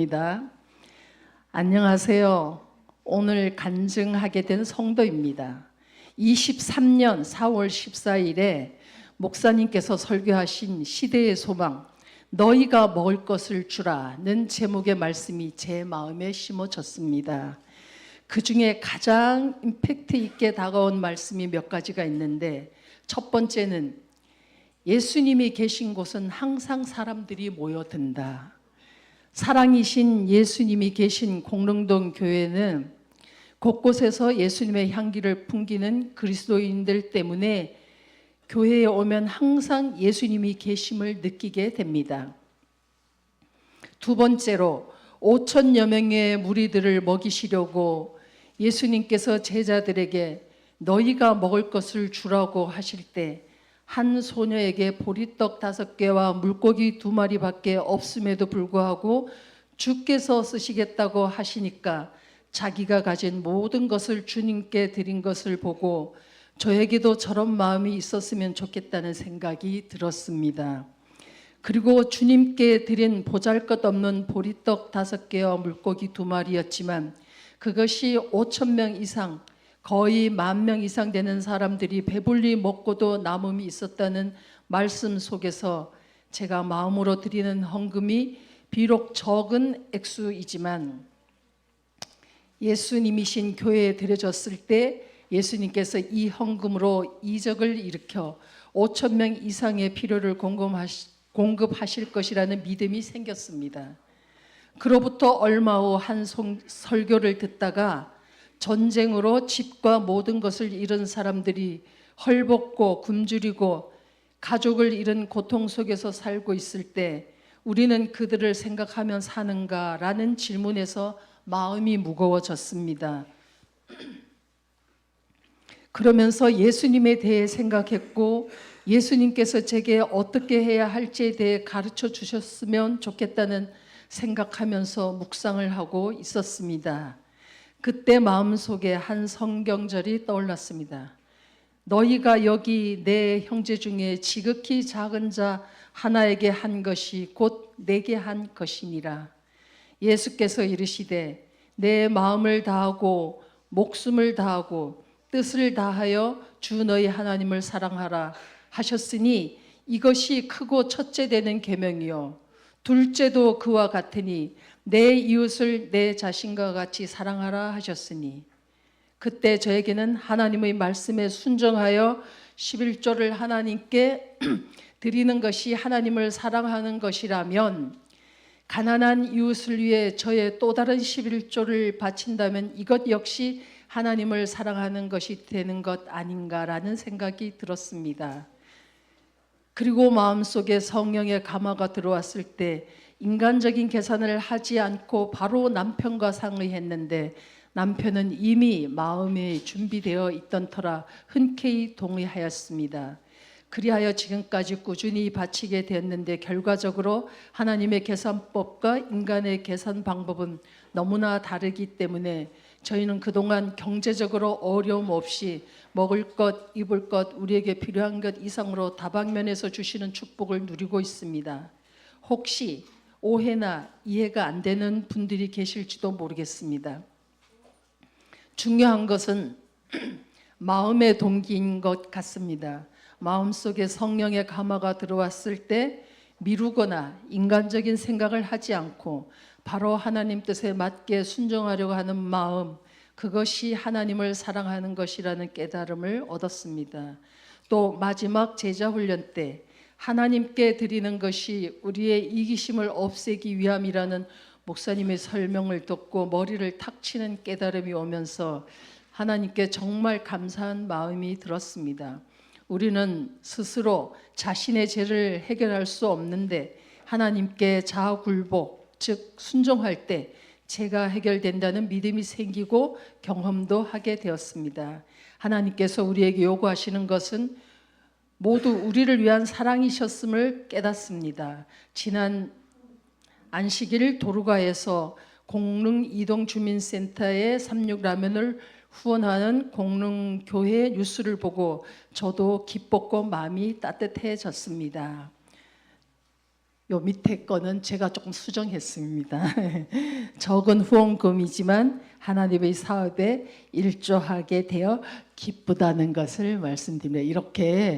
입니다. 안녕하세요. 오늘 간증하게 된 성도입니다. 23년 4월 14일에 목사님께서 설교하신 시대의 소망 너희가 먹을 것을 주라는 제목의 말씀이 제 마음에 심어졌습니다. 그 중에 가장 임팩트 있게 다가온 말씀이 몇 가지가 있는데 첫 번째는 예수님이 계신 곳은 항상 사람들이 모여든다. 사랑이신 예수님이 계신 공릉동 교회는 곳곳에서 예수님의 향기를 풍기는 그리스도인들 때문에 교회에 오면 항상 예수님이 계심을 느끼게 됩니다. 두 번째로 5천여 명의 무리들을 먹이시려고 예수님께서 제자들에게 너희가 먹을 것을 주라고 하실 때 한 소녀에게 보리떡 다섯 개와 물고기 두 마리밖에 없음에도 불구하고 주께서 쓰시겠다고 하시니까 자기가 가진 모든 것을 주님께 드린 것을 보고 저에게도 저런 마음이 있었으면 좋겠다는 생각이 들었습니다. 그리고 주님께 드린 보잘 것 없는 보리떡 다섯 개와 물고기 두 마리였지만 그것이 5천 명 이상 거의 만 명 이상 되는 사람들이 배불리 먹고도 남음이 있었다는 말씀 속에서 제가 마음으로 드리는 헌금이 비록 적은 액수이지만 예수님이신 교회에 드려졌을 때 예수님께서 이 헌금으로 이적을 일으켜 5천 명 이상의 필요를 공급하실 것이라는 믿음이 생겼습니다. 그로부터 얼마 후 한 설교를 듣다가 전쟁으로 집과 모든 것을 잃은 사람들이 헐벗고 굶주리고 가족을 잃은 고통 속에서 살고 있을 때 우리는 그들을 생각하면 사는가라는 질문에서 마음이 무거워졌습니다. 그러면서 예수님에 대해 생각했고 예수님께서 제게 어떻게 해야 할지에 대해 가르쳐 주셨으면 좋겠다는 생각하면서 묵상을 하고 있었습니다. 그때 마음속에 한 성경절이 떠올랐습니다. 너희가 여기 내 형제 중에 지극히 작은 자 하나에게 한 것이 곧 내게 한 것이니라. 예수께서 이르시되 내 마음을 다하고 목숨을 다하고 뜻을 다하여 주 너희 하나님을 사랑하라 하셨으니 이것이 크고 첫째 되는 계명이요 둘째도 그와 같으니 내 이웃을 내 자신과 같이 사랑하라 하셨으니 그때 저에게는 하나님의 말씀에 순종하여 11조를 하나님께 드리는 것이 하나님을 사랑하는 것이라면 가난한 이웃을 위해 저의 또 다른 11조를 바친다면 이것 역시 하나님을 사랑하는 것이 되는 것 아닌가라는 생각이 들었습니다. 그리고 마음속에 성령의 감화가 들어왔을 때 인간적인 계산을 하지 않고 바로 남편과 상의했는데 남편은 이미 마음이 준비되어 있던 터라 흔쾌히 동의하였습니다. 그리하여 지금까지 꾸준히 바치게 되었는데 결과적으로 하나님의 계산법과 인간의 계산 방법은 너무나 다르기 때문에 저희는 그동안 경제적으로 어려움 없이 먹을 것, 입을 것, 우리에게 필요한 것 이상으로 다방면에서 주시는 축복을 누리고 있습니다. 혹시 오해나 이해가 안 되는 분들이 계실지도 모르겠습니다. 중요한 것은 마음의 동기인 것 같습니다. 마음속에 성령의 감화가 들어왔을 때 미루거나 인간적인 생각을 하지 않고 바로 하나님 뜻에 맞게 순종하려고 하는 마음, 그것이 하나님을 사랑하는 것이라는 깨달음을 얻었습니다. 또 마지막 제자 훈련 때 하나님께 드리는 것이 우리의 이기심을 없애기 위함이라는 목사님의 설명을 듣고 머리를 탁 치는 깨달음이 오면서 하나님께 정말 감사한 마음이 들었습니다. 우리는 스스로 자신의 죄를 해결할 수 없는데 하나님께 자아굴복, 즉 순종할 때 죄가 해결된다는 믿음이 생기고 경험도 하게 되었습니다. 하나님께서 우리에게 요구하시는 것은 모두 우리를 위한 사랑이셨음을 깨닫습니다. 지난 안식일 도루가에서 공릉 이동 주민센터에 삼육 라면을 후원하는 공릉 교회 뉴스를 보고 저도 기뻤고 마음이 따뜻해졌습니다. 요 밑에 거는 제가 조금 수정했습니다. 적은 후원금이지만 하나님의 사업에 일조하게 되어 기쁘다는 것을 말씀드립니다. 이렇게